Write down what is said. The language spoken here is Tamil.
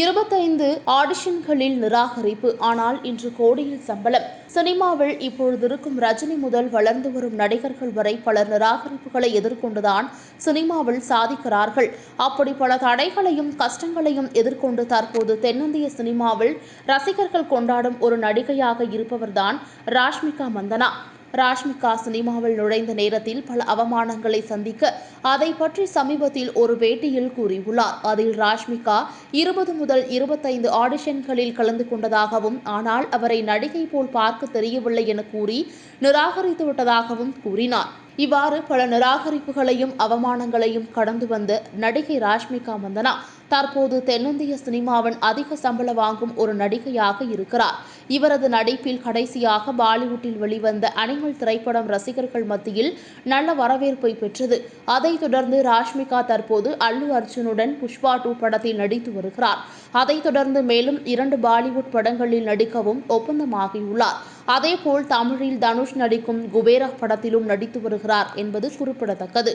இருபத்தைந்து ஆடிஷன்களில் நிராகரிப்பு ஆனால் இன்று கோடியில் சம்பளம். சினிமாவில் இப்பொழுது இருக்கும் ரஜினி முதல் வளர்ந்து வரும் நடிகர்கள் வரை பலர் நிராகரிப்புகளை எதிர்கொண்டுதான் சினிமாவில் சாதிக்கிறார்கள். அப்படி பல தடைகளையும் கஷ்டங்களையும் எதிர்கொண்டு தற்போது தென்னிந்திய சினிமாவில் ரசிகர்கள் கொண்டாடும் ஒரு நடிகையாக இருப்பவர்தான் ராஷ்மிகா மந்தனா. ராஷ்மிகா சினிமாவில் நுழைந்த நேரத்தில் பல அவமானங்களை சந்திக்க அதை பற்றி சமீபத்தில் ஒரு பேட்டியில் கூறியுள்ளார். அதில் ராஷ்மிகா இருபது முதல் இருபத்தைந்து ஆடிஷன்களில் கலந்து கொண்டதாகவும் ஆனால் அவரை நடிகை போல் பார்க்க தெரியவில்லை என கூறி நிராகரித்து விட்டதாகவும் கூறினார். இவ்வாறு பல நிராகரிப்புகளையும் அவமானங்களையும் கடந்து வந்த நடிகை ராஷ்மிகா மந்தனா தற்போது தென்னிந்திய சினிமாவின் அதிக சம்பளம் வாங்கும் ஒரு நடிகையாக இருக்கிறார். இவரது நடிப்பில் கடைசியாக பாலிவுட்டில் வெளிவந்த அனிமல் திரைப்படம் ரசிகர்கள் மத்தியில் நல்ல வரவேற்பை பெற்றது. அதைத் தொடர்ந்து ராஷ்மிகா தற்போது அல்லு அர்ஜுனுடன் புஷ்பா டூ படத்தில் நடித்து வருகிறார். அதைத் தொடர்ந்து மேலும் இரண்டு பாலிவுட் படங்களில் நடிக்கவும் ஒப்பந்தமாகியுள்ளார். அதேபோல் தமிழில் தனுஷ் நடிக்கும் குபேரா படத்திலும் நடித்து வருகிறார் என்பது குறிப்பிடத்தக்கது.